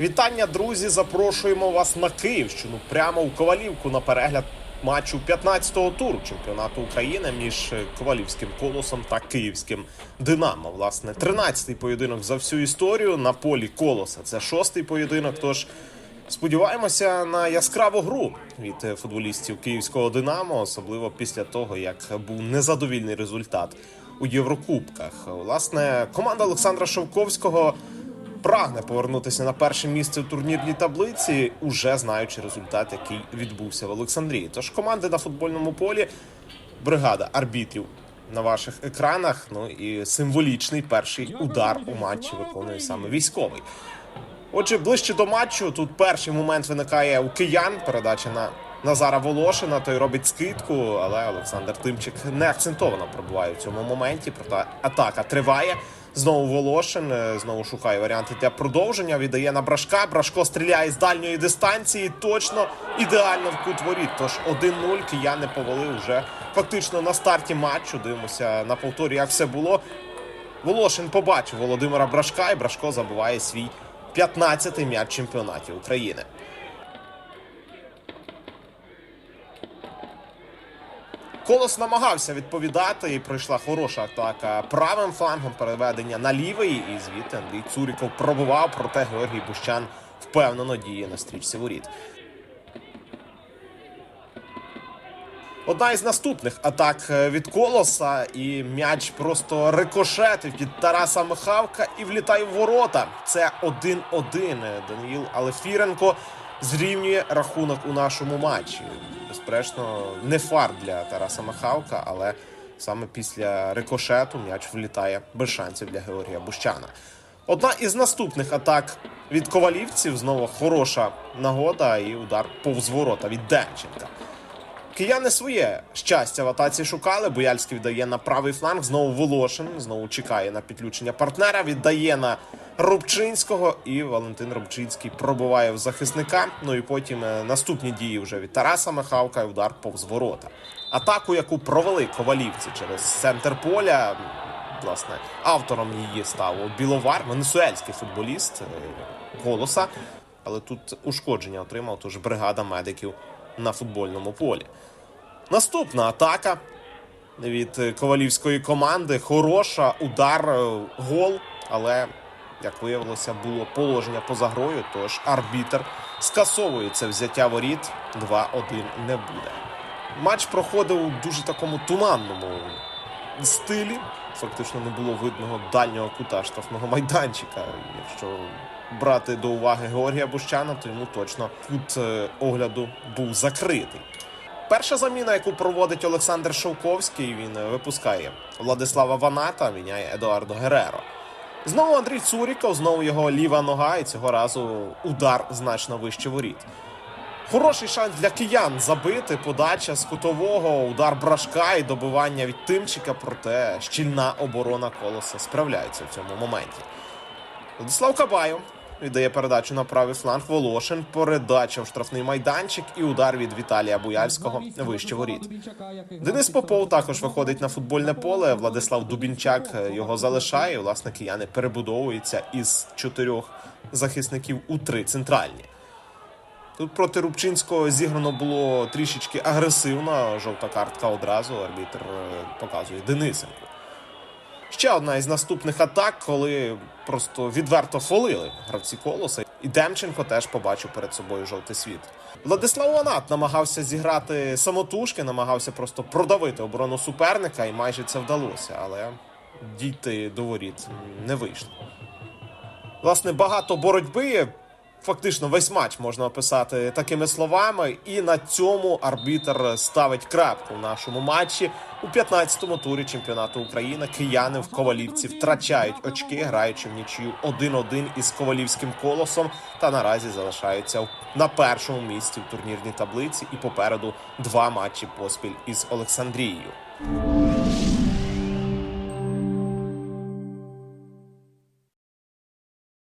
Вітання, друзі! Запрошуємо вас на Київщину прямо у Ковалівку на перегляд матчу 15-го туру чемпіонату України між Ковалівським колосом та Київським Динамо. Власне, 13-й поєдинок за всю історію на полі колоса. Це шостий поєдинок. Тож сподіваємося на яскраву гру від е, футболістів київського Динамо, особливо після того, як був незадовільний результат у Єврокубках. Власне, команда Олександра Шовковського прагне повернутися на перше місце в турнірній таблиці, уже знаючи результат, який відбувся в Олександрії. Тож команди на футбольному полі, бригада арбітрів на ваших екранах. Ну і символічний перший удар у матчі виконує саме військовий. Отже, ближче до матчу тут перший момент виникає у киян. Передача на Назара Волошина. Той робить скидку, але Олександр Тимчик не акцентовано пробуває в цьому моменті. Проте атака триває. Знову Волошин е, знову шукає варіанти для продовження. Віддає на брашка. Брашко стріляє з дальньої дистанції. Точно ідеально в кут воріт. Тож 1-0 кияни повели вже фактично на старті матчу. Дивимося на повторі, як все було. Волошин побачив Володимира Брашка, і Брашко забиває свій 15-й м'яч чемпіонатів України. Колос намагався відповідати, і пройшла хороша атака правим флангом, переведення на лівий. І звідти Андрій Цуріков пробував, проте Георгій Бущан впевнено діє на стрічці воріт. Одна із наступних атак е, від колоса, і м'яч просто рикошетив від Тараса Михавка і влітає в ворота. Це 1-1. Даниїл Алефіренко зрівнює рахунок у нашому матчі. Безперечно, не фар для Тараса Михалка, але саме після рикошету м'яч влітає без шансів для Георгія Бущана. Одна із наступних атак від ковалівців знову хороша нагода і удар повз ворота від Демченка. Кияни своє щастя в атаці шукали. Бояльський віддає на правий фланг. Знову Волошин. Знову чекає на підключення партнера. Віддає на Рубчинського. І Валентин Рубчинський пробиває в захисника. Ну і потім е, наступні дії вже від Тараса Михавка. і Удар повз ворота. Атаку, яку провели ковалівці через центр поля. Власне, автором її став Біловар, венесуельський футболіст е, голоса. Але тут ушкодження отримав, тож бригада медиків на футбольному полі. Наступна атака від е, ковалівської команди. Хороша удар, е, гол, але, як виявилося, було положення поза грою, тож арбітр скасовує це взяття воріт. 2-1 не буде. Матч проходив у дуже такому туманному стилі. Фактично не було видного дальнього кута штрафного майданчика. Якщо брати до уваги Георгія Бущана, то йому точно кут е, огляду був закритий. Перша заміна, яку проводить Олександр Шовковський, він е, випускає Владислава Ваната, міняє Едуардо Гереро. Знову Андрій Цуріков, знову його ліва нога, і цього разу удар значно вище воріт. Хороший шанс для киян забити. Подача з кутового, удар брашка і добивання від Тимчика. Проте щільна оборона колоса справляється в цьому моменті. Владислав Кабаєв віддає передачу на правий фланг. Волошин. Передача в штрафний майданчик і удар від Віталія Буяльського вище воріт. Денис Попов також виходить на футбольне поле. Владислав Дубінчак його залишає. Власне, кияни перебудовуються із чотирьох захисників у три центральні. Тут проти Рубчинського зіграно було трішечки агресивно. Жовта картка одразу. Арбітр е, показує Денисенко. Ще одна із наступних атак, коли просто відверто фолили гравці колоса. І Демченко теж побачив перед собою жовтий світ. Владислав Ванат намагався зіграти самотужки, намагався просто продавити оборону суперника, і майже це вдалося, але дійти до воріт не вийшло. Власне, багато боротьби. Фактично весь матч можна описати такими словами, і на цьому арбітр ставить крапку в нашому матчі у 15-му турі чемпіонату України. Кияни в Ковалівці втрачають очки, граючи в нічию 1-1 із ковалівським колосом, та наразі залишаються на першому місці в турнірній таблиці. І попереду два матчі поспіль із Олександрією.